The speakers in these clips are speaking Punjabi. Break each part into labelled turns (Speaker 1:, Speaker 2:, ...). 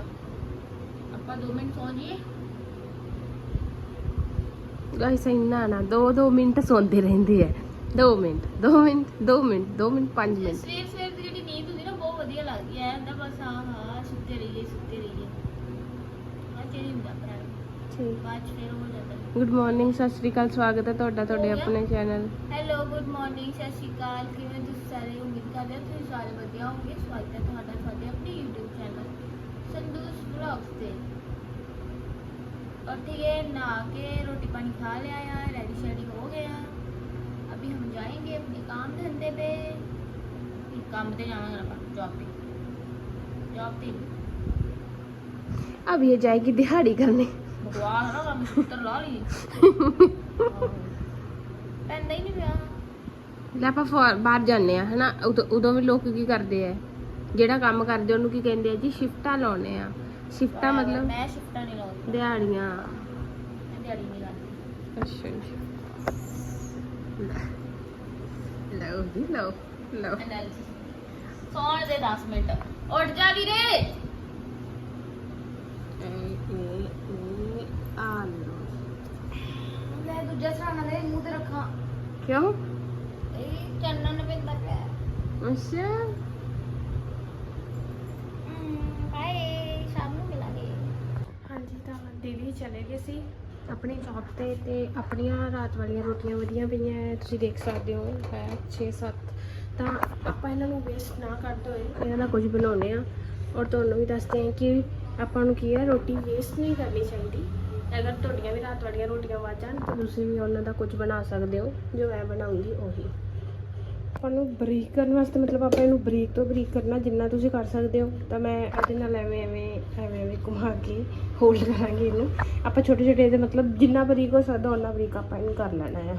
Speaker 1: ਜਾ ਆਪਾਂ 2 ਮਿੰਟ ਸੌਂ ਜੀਏ
Speaker 2: ਗਾਇਸ ਇੰਨਾ ਨਾ 2-2 ਮਿੰਟ ਸੌਂਦੇ ਰਹਿੰਦੇ ਐ 2 minute 2 minute 2 minute 2 minute 5 minute.
Speaker 1: ਸਵੇਰ ਸਵੇਰ ਦੀ ਜਿਹੜੀ ਨੀਂਦ ਹੁੰਦੀ ਨਾ ਬਹੁਤ ਵਧੀਆ ਲੱਗਦੀ ਐ ਐਂਦਾ ਬਸ ਆ ਹਾਂ ਸੁੱਤੇ ਰਹੀਏ ਸੁੱਤੇ ਰਹੀਏ। ਆ ਤੇਰੀ ਹੁੰਦਾ ਪਰ
Speaker 2: ਠੀਕ।
Speaker 1: ਬਾਅਦ ਫਿਰ ਹੋ ਜਾਂਦਾ।
Speaker 2: ਗੁੱਡ ਮਾਰਨਿੰਗ ਸਤਿ ਸ਼੍ਰੀ ਅਕਾਲ ਸਵਾਗਤ ਹੈ ਤੁਹਾਡਾ ਤੁਹਾਡੇ ਆਪਣੇ ਚੈਨਲ
Speaker 1: ਹੈਲੋ ਗੁੱਡ ਮਾਰਨਿੰਗ ਸਤਿ ਸ਼੍ਰੀ ਅਕਾਲ। ਕਿਵੇਂ ਤੁਸੀਂ ਸਾਰੇ? ਉਮੀਦ ਕਰਦੇ ਹੋ ਤੁਸੀਂ ਸਾਰੇ ਵਧੀਆ ਹੋਵੋਗੇ। ਸਵਾਗਤ ਹੈ ਤੁਹਾਡਾ ਸੰਦੂਸ ਵਲੌਗਸ ਤੇ और ठीक है नहा के रोटी पानी खा लिया यार रेडी शेडी हो गया अभी हम जाएंगे अपने काम धंधे पे फिर काम पे जाएंगे अपन जॉब पे जॉब पे
Speaker 2: अब ये जाएगी दिहाड़ी करने
Speaker 1: बकवास है ना काम सूत्र ला ली ਪੈਂਦਾ ਹੀ ਨਹੀਂ ਪਿਆ
Speaker 2: ਲੈ ਆਪਾਂ ਫੋਰ- ਬਾਹਰ ਜਾਂਦੇ ਆ ਹਨਾ ਉਦੋਂ ਉਦੋਂ ਵੀ ਲੋਕ ਕੀ ਕਰਦੇ ਆ ਜਿਹੜਾ ਕੰਮ ਕਰਦੇ ਉਹਨੂੰ ਕੀ ਕਹਿੰਦੇ ਆ ਜੀ ਸ਼ਿਫਟਾਂ ਲਾਉਣੇ ਆ ਸ਼ਿਫਟਾਂ ਮਤਲਬ?
Speaker 1: ਮੈਂ ਸ਼ਿਫਟਾਂ ਨਹੀਂ ਲਾਉਂਦੀ।
Speaker 2: ਦਿਹਾੜੀਆਂ।
Speaker 1: ਮੈਂ ਦਿਹਾੜੀ ਨਹੀਂ ਲਾਉਂਦੀ।
Speaker 2: ਅੱਛਾ ਲਓ ਜੀ ਲਓ ਲਓ।
Speaker 1: ਐਨਾਲਿਸਿਸ ਸੌਣ ਦੇ 10 ਮਿੰਟ। ਉੱਠ ਜਾ ਵੀਰੇ।
Speaker 2: ਲਓ।
Speaker 1: ਮੈਂ ਦੂਜਾ ਸਰਾਣਾ ਦੇ ਮੂੰਹ ਤੇ ਰੱਖਾਂ।
Speaker 2: ਕਿਉਂ?
Speaker 1: ਇਹ ਚੰਨਨ ਪੈਂਦਾ ਪਿਆ।
Speaker 2: ਅੱਛਾ। ਚਲੇ ਗਏ ਸੀ। ਆਪਣੀ ਜੌਬ ਤੇ ਤੇ ਆਪਣੀਆਂ ਰਾਤ ਵਾਲੀਆਂ ਰੋਟੀਆਂ ਵਧੀਆਂ ਪਈਆਂ ਹੈ ਤੁਸੀਂ ਦੇਖ ਸਕਦੇ ਹੋ, ਹੈ 6-7 ਤਾਂ ਆਪਾਂ ਇਹਨਾਂ ਨੂੰ ਵੇਸਟ ਨਾ ਕਰਦੇ ਹੋਏ ਇਹਨਾਂ ਦਾ ਕੁਝ ਬਣਾਉਂਦੇ ਆ ਔਰ ਤੁਹਾਨੂੰ ਵੀ ਦੱਸਦੇ ਹਾਂ ਕਿ ਆਪਾਂ ਨੂੰ ਕੀ ਹੈ, ਰੋਟੀ ਵੇਸਟ ਨਹੀਂ ਕਰਨੀ ਚਾਹੀਦੀ। ਅਗਰ ਤੁਹਾਡੀਆਂ ਵੀ ਰਾਤ ਵਾਲੀਆਂ ਰੋਟੀਆਂ ਵੱਜ ਜਾਣ ਤਾਂ ਤੁਸੀਂ ਵੀ ਉਹਨਾਂ ਦਾ ਕੁਝ ਬਣਾ ਸਕਦੇ ਹੋ। ਜੋ ਮੈਂ ਬਣਾਉਂਗੀ ਉਹੀ। ਆਪਾਂ ਨੂੰ ਬਰੀਕ ਕਰਨ ਵਾਸਤੇ, ਮਤਲਬ ਆਪਾਂ ਇਹਨੂੰ ਬਰੀਕ ਤੋਂ ਬਰੀਕ ਕਰਨਾ ਜਿੰਨਾ ਤੁਸੀਂ ਕਰ ਸਕਦੇ ਹੋ, ਤਾਂ ਮੈਂ ਇਹਦੇ ਨਾਲ ਐਵੇਂ ਐਵੇਂ ਐਵੇਂ ਐਵੇਂ ਘੁਮਾ ਕੇ ਹੋਲਡ ਕਰਾਂਗੇ ਇਹਨੂੰ। ਆਪਾਂ ਛੋਟੇ ਛੋਟੇ ਇਹਦੇ ਮਤਲਬ ਜਿੰਨਾ ਬਰੀਕ ਹੋ ਸਕਦਾ ਉਹਨਾਂ ਬਰੀਕ ਆਪਾਂ ਇਹਨੂੰ ਕਰ ਲੈਣਾ ਆ।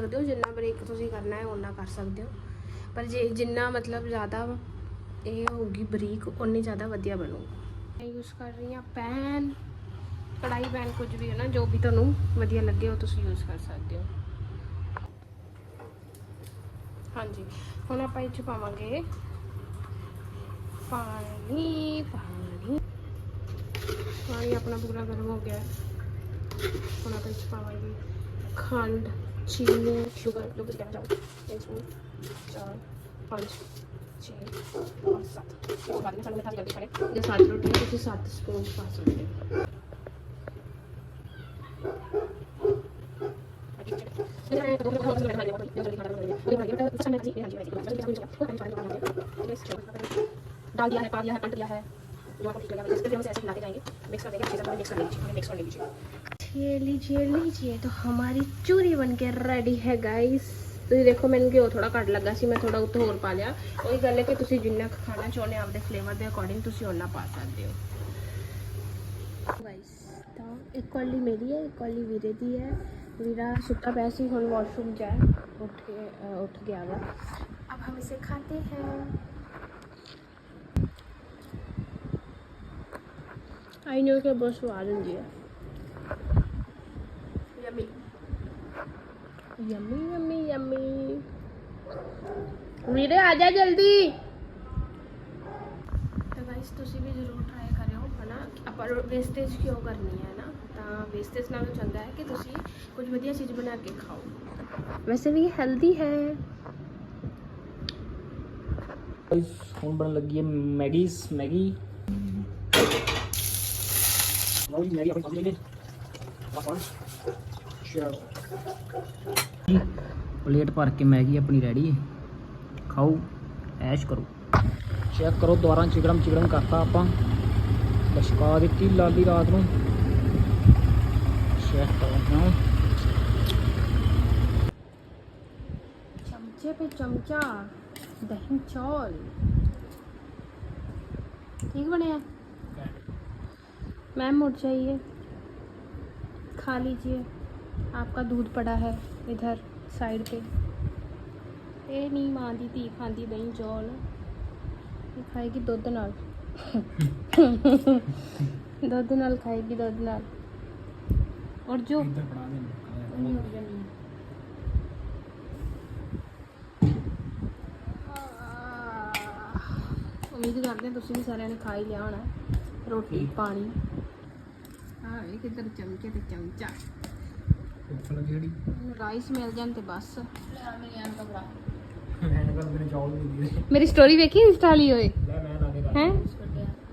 Speaker 2: ਸਕਦੇ ਹੋ, ਜਿੰਨਾ ਬਰੀਕ ਤੁਸੀਂ ਕਰਨਾ ਹੈ, ਓਨਾ ਕਰ ਸਕਦੇ ਹੋ। ਪਰ ਜੇ ਜਿੰਨਾ ਮਤਲਬ ਜ਼ਿਆਦਾ ਇਹ ਹੋਊਗੀ ਬਰੀਕ, ਓਨੀ ਜ਼ਿਆਦਾ ਵਧੀਆ ਬਣੂਗਾ। ਮੈਂ ਯੂਜ਼ ਕਰ ਰਹੀ ਹਾਂ ਪੈਨ ਕੜਾਈ ਪੈਨ ਕੁਝ ਵੀ ਹੈ ਨਾ, ਜੋ ਵੀ ਤੁਹਾਨੂੰ ਵਧੀਆ ਲੱਗੇ, ਉਹ ਤੁਸੀਂ ਯੂਜ਼ ਕਰ ਸਕਦੇ ਹੋ। ਹਾਂਜੀ, ਹੁਣ ਆਪਾਂ ਇਹ ਚ ਪਾਵਾਂਗੇ। ਪਾਣੀ ਪਾਣੀ। ਪਾਣੀ ਆਪਣਾ ਪੂਰਾ ਗਰਮ ਹੋ ਗਿਆ। ਹੁਣ ਆਪਾਂ ਇਹ 'ਚ ਪਾਵਾਂਗੇ ਖੰਡ। चीनी शुगर जो कुछ कहना चाहूँ। एक स्पून चार पाँच छः और सात। तो बाद में सालों में था जल्दी खड़े ये सात रोटी है तो सात स्पून पाँच सौ डाल दिया है पा दिया है पलट दिया है। जो आपको ठीक लगेगा इसके हम ऐसे मिलाते जाएँगे। मिक्स कर देंगे अच्छे से मिक्स कर लीजिए मिक्स कर लीजिए ये लीजिए लीजिए तो हमारी चूरी बन के रेडी है गाइस ਤੁਸੀਂ ਦੇਖੋ ਮੈਨੂੰ ਘਿਓ ਥੋੜਾ ਘੱਟ ਲੱਗਾ ਸੀ ਮੈਂ ਥੋੜਾ ਉੱਤੇ ਹੋਰ ਪਾ ਲਿਆ ਉਹੀ ਗੱਲ ਹੈ ਕਿ ਤੁਸੀਂ ਜਿੰਨਾ ਕੁ ਖਾਣਾ ਚਾਹੁੰਦੇ ਹੋ ਆਪਦੇ ਫਲੇਵਰ ਦੇ ਅਕੋਰਡਿੰਗ ਤੁਸੀਂ ਉਹਨਾਂ ਪਾ ਸਕਦੇ ਹੋ ਗਾਇਸ ਤਾਂ ਇੱਕ ਕੌਲੀ ਮੇਰੀ ਹੈ ਇੱਕ ਕੌਲੀ ਵੀਰੇ ਦੀ ਹੈ ਵੀਰਾ ਸੁੱਤਾ ਪਿਆ ਸੀ ਹੁਣ ਵਾਸ਼ਰੂਮ ਜਾ ਉੱਠ ਕੇ ਅ, ਉੱਠ ਗਿਆ ਵਾ अब हम इसे खाते हैं आई नो कि बहुत स्वाद ਹੁੰਦੀ ਹੈ ਯਮੀ ਯਮੀ ਯਮੀ ਵੀਰੇ ਆ ਜਾ ਜਲਦੀ ਤਾਂ ਗਾਇਸ ਤੁਸੀਂ ਵੀ ਜ਼ਰੂਰ ਟਰਾਈ ਕਰਿਓ ਹਨਾ ਆਪਾਂ ਵੇਸਟੇਜ ਕਿਉਂ ਕਰਨੀ ਹੈ ਨਾ ਤਾਂ ਵੇਸਟੇਜ ਨਾਲੋਂ ਚੰਗਾ ਹੈ ਕਿ ਤੁਸੀਂ ਕੁਝ ਵਧੀਆ ਚੀਜ਼ ਬਣਾ ਕੇ ਖਾਓ ਵੈਸੇ ਵੀ ਹੈਲਦੀ ਹੈ
Speaker 3: ਗਾਇਸ ਹੁਣ ਬਣਨ ਲੱਗੀ ਹੈ ਮੈਗੀਸ ਮੈਗੀ ਲਓ ਜੀ ਮੈਗੀ ਆਪਣੀ ਪੱਕ ਗਈ ਚਲੋ ਪਲੇਟ ਭਰ ਕੇ ਮੈਗੀ ਆਪਣੀ ਰੈਡੀ ਹੈ ਖਾਓ ਐਸ਼ ਕਰੋ ਚੈੱਕ ਕਰੋ ਦੁਆਰਾ ਚਿਕੜਮ ਚਿਕੜਮ ਕਰਤਾ ਆਪਾਂ ਲਸ਼ਕਾ ਦਿੱਤੀ ਲਾਲੀ ਰਾਤ ਨੂੰ ਚੈੱਕ ਕਰੋ ਹਾਂ
Speaker 2: चमचे पे चमचा दही चौल ठीक बने हैं मैम उठ जाइए खा लीजिए आपका दूध पड़ा है इधर साइड पे ਇਹ ਨਹੀਂ ਮਾਂ ਦੀ ਧੀ ਖਾਂਦੀ ਦਹੀਂ ਚੌਲ ਇਹ ਖਾਏਗੀ ਦੁੱਧ ਨਾਲ ਦੁੱਧ ਨਾਲ ਖਾਏਗੀ ਦੁੱਧ ਨਾਲ ਔਰ ਜੋ
Speaker 3: ਇੱਧਰ ਬਣਾ ਦੇ
Speaker 2: ਨਹੀਂ ਉੱਠ ਜਾਣੀ ਉਮੀਦ ਕਰਦੇ ਹਾਂ ਤੁਸੀਂ ਵੀ ਸਾਰਿਆਂ ਨੇ ਖਾ ਹੀ ਲਿਆ ਹੋਣਾ ਰੋਟੀ ਪਾਣੀ ਹਾਂ ਇਹ ਕਿੱਧਰ ਚਮਚੇ ਤੇ ਚਮਚਾ
Speaker 3: ਭੁੱਖ ਲੱਗੀ ਜਿਹੜੀ
Speaker 2: ਰਾਈਸ ਮਿਲ ਜਾਣ ਤੇ ਬਸ।
Speaker 1: ਦਾ
Speaker 3: ਮੈਂ ਕਰ ਮੇਰੇ ਚੌਲ ਦੇ
Speaker 2: ਮੇਰੀ ਸਟੋਰੀ ਵੇਖੀ ਇੰਸਟਾ ਵਾਲੀ ਹੋਏ
Speaker 3: ਲੈ ਮੈਂ ਲਾ ਕੇ ਕਰ
Speaker 2: ਹੈ?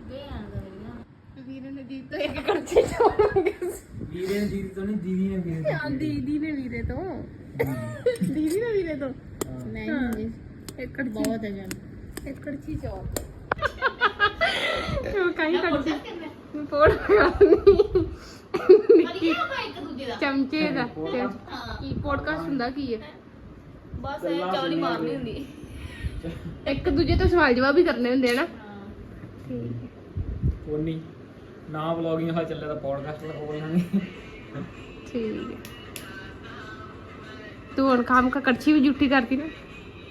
Speaker 1: ਦੇ ਦਾ
Speaker 2: ਵੀਰੇ ਨੇ ਜੀਤ ਤੋਂ ਇੱਕ ਕਰਚੇ ਚੋਲ
Speaker 3: ਵੀਰੇ ਨੇ ਦੀਦੀ ਤੋਂ ਨਹੀਂ ਦੀਦੀ ਨੇ ਵੀਰੇ
Speaker 2: ਹਾਂ ਦੀਦੀ ਨੇ ਵੀਰੇ ਤੋਂ। ਦੀਦੀ ਨੇ ਵੀਰੇ ਤੋਂ?
Speaker 1: ਨਹੀਂ
Speaker 2: ਇੱਕ
Speaker 1: ਬਹੁਤ ਹੈ ਜਨ।
Speaker 2: ਇੱਕ ਕੜਛੀ ਚੌਲ। ਉਹ ਕਾਈ ਕੜਛੀ ਫੋੜ ਨਿੱਕੀ
Speaker 1: ਦਾ।
Speaker 2: ਚਮਚੇ ਦਾ
Speaker 3: Podcast?
Speaker 1: ਹਾਂ
Speaker 2: ਕੀ ਪੋਡਕਾਸਟ ਹੁੰਦਾ ਕੀ ਹੈ?
Speaker 1: ਬਸ ਇਹ ਚੌਲੀ ਮਾਰਨੀ ਹੁੰਦੀ।
Speaker 2: ਇੱਕ ਦੂਜੇ ਤੋਂ ਸਵਾਲ ਜਵਾਬ ਵੀ ਕਰਨੇ ਹੁੰਦੇ ਆ ਨਾ।
Speaker 1: ਹਾਂ।
Speaker 2: ਠੀਕ
Speaker 3: ਕੋਈ ਨਹੀਂ। ਨਾ ਵਲੌਗਿੰਗ ਹਾਲ ਚੱਲਿਆ ਤਾਂ ਪੋਡਕਾਸਟ ਦਾ ਕੋਲ ਨਹੀਂ
Speaker 2: ਠੀਕ ਹੈ। ਤੂੰ ਹੁਣ ਕੰਮ ਕਾ ਕੜਛੀ ਵੀ ਜੁੱਠੀ ਕਰਤੀ ਨਾ।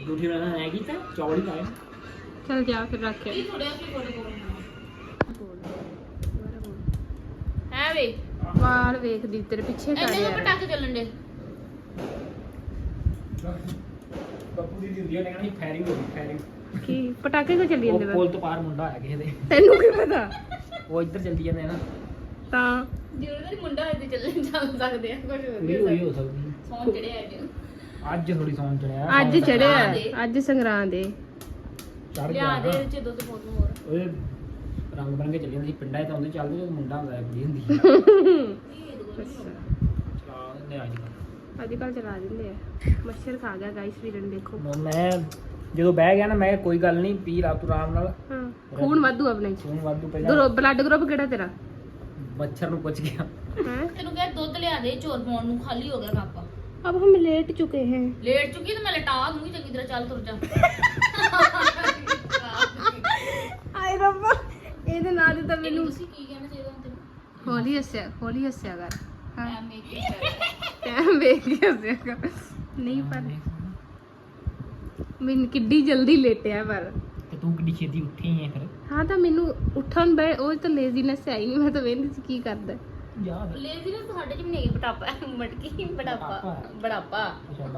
Speaker 3: ਰੋਟੀ ਬਣਾਣਾ ਹੈ ਕੀਤਾ ਚੌਲ ਹੀ ਪਾਏ।
Speaker 2: ਚਲ ਜਾ ਫਿਰ ਰੱਖ
Speaker 1: ਕੀ। ਥੋੜਿਆ ਕੀ ਕੋਲ ਕੋਲ ਹੈ ਵੇ?
Speaker 2: ਵਾਲ ਵੇਖਦੀ ਤੇਰੇ ਪਿੱਛੇ ਕਰ
Speaker 1: ਐਨੇ ਨੂੰ ਪਟਾਕੇ ਚੱਲਣ ਦੇ।
Speaker 3: ਬੱਪੂ ਦੀ ਦਿੰਦੀ ਨੇ ਕਹਿੰਦੀ ਫਾਇਰਿੰਗ ਹੋ ਗਈ ਫਾਇਰਿੰਗ
Speaker 2: ਕੀ ਪਟਾਕੇ ਕੋ ਚੱਲੀ ਜਾਂਦੇ
Speaker 3: ਉਹ ਪੁਲ ਤੋਂ ਪਾਰ ਮੁੰਡਾ ਆਇਆ ਕਿਸੇ ਦੇ।
Speaker 2: ਤੈਨੂੰ ਕੀ ਪਤਾ?
Speaker 3: ਉਹ ਇੱਧਰ ਜਲਦੀ ਜਾਂਦੇ ਨਾ।
Speaker 2: ਤਾਂ।
Speaker 1: ਤੇਰੀ ਮੁੰਡਾ ਤੇ ਚੱਲਣ ਚੱਲ ਸਕਦੇ ਆ ਕੁਝ
Speaker 3: ਹੋਈ ਹੋ ਸਕਦੀ।
Speaker 1: ਸੌਂ ਚੜਿਆ ਅੱਜ।
Speaker 3: ਅੱਜ ਥੋੜੀ ਸੌਣ ਚੜਿਆ
Speaker 2: ਅੱਜ ਚੜਿਆ ਅੱਜ ਸੰਗਰਾਂ ਦੇ
Speaker 3: ਚੜ
Speaker 1: ਲਿਆ ਦੇ
Speaker 3: ਗਿਆ
Speaker 1: ਵਿੱਚ ਦੋ ਤੋਂ ਫੋਟੋ ਹੋਰ।
Speaker 3: ਓਏ ਰੰਗ ਬਰੰਗੇ ਚੱਲੇ ਹੁੰਦੇ ਪਿੰਡਾਂ 'ਚ ਤਾਂ ਉਹਦੇ ਚੱਲਦੇ ਜਦੋਂ ਮੁੰਡਾ ਹੁੰਦਾ ਕੁੜੀ ਹੁੰਦੀ ਸੀ। ਅੱਜ
Speaker 2: ਕੱਲ ਚਲਾ ਦਿੰਦੇ ਆ। ਮੱਛਰ ਖਾ ਗਿਆ ਗਾਇਸ ਵੀਰਨ ਦੇਖੋ।
Speaker 3: ਮੈਂ ਜਦੋਂ ਬਹਿ ਗਿਆ ਨਾ ਮੈਂ ਕੋਈ ਗੱਲ ਨਹੀਂ ਪੀ ਰਾਤ ਨੂੰ ਆਰਾਮ ਨਾਲ।
Speaker 2: ਹਾਂ ਖੂਨ ਵਾਧੂ ਆਪਣੇ
Speaker 3: ਖੂਨ ਵਾਧੂ ਪਹਿਲਾਂ।
Speaker 1: ਦੁੱਧ ਲਿਆ ਦੇ ਚੋਰ ਪਾਉਣ ਨੂੰ ਖਾਲੀ ਹੋ ਗਿਆ ਕਾਪਾ। ਲਟਾ ਦੂੰਗੀ ਚੰਗੀ ਤਰ੍ਹਾਂ ਚੱਲ ਤੁਰ
Speaker 2: ਇਹਦੇ ਨਾਲ ਤਾਂ
Speaker 1: ਮੈਨੂੰ ਤੁਸੀਂ ਕੀ ਕਹਿਣਾ ਚਾਹੀਦਾ ਹੁਣ ਤੈਨੂੰ?
Speaker 2: ਹੌਲੀ ਹੱਸਿਆ ਹੌਲੀ ਹੱਸਿਆ ਕਰ। ਹਾਂ।
Speaker 1: ਮੈਂ ਮੇਕ ਇਟ
Speaker 2: ਟਾਈਮ ਵੇਖ ਕੇ ਹੱਸਿਆ ਕਰ। ਨਹੀਂ ਪਰ ਮੈਨੂੰ ਕਿੱਡੀ ਜਲਦੀ ਲੇਟਿਆ ਪਰ।
Speaker 3: ਤੇ ਤੂੰ ਕਿੱਡੀ ਛੇਤੀ ਉੱਠੀ ਹੈ ਫਿਰ?
Speaker 2: ਹਾਂ ਤਾਂ ਮੈਨੂੰ ਉੱਠਣ ਬੈ ਉਹ ਤਾਂ ਲੇਜ਼ੀਨੈਸ ਆਈ ਨਹੀਂ ਮੈਂ ਤਾਂ ਵੇਂਦੀ ਸੀ ਕੀ ਕਰਦਾ।
Speaker 3: ਯਾਦ
Speaker 1: ਲੇਜ਼ੀ ਨਾ ਤੁਹਾਡੇ ਚ ਵੀ ਨਹੀਂ ਹੈਗੀ ਬਟਾਪਾ ਮਟਕੀ ਬੜਾਪਾ। ਬੜਾਪਾ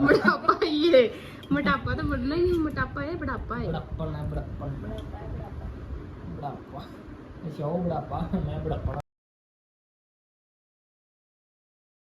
Speaker 2: ਮੋਟਾਪਾ। ਇਹ ਮੋਟਾਪਾ। ਤਾਂ ਵੱਡਣਾ ਹੀ ਨਹੀਂ ਮੋਟਾਪਾ ਇਹ ਬੜਾਪਾ ਹੈ
Speaker 3: ਬੜਾਪਾ ਨਾ ਬੜਾਪਾ ਬੜਾਪਾ। ਅੱਛਾ ਉਹ ਬੜਾਪਾ ਮੈਂ ਬੜਾਪਾ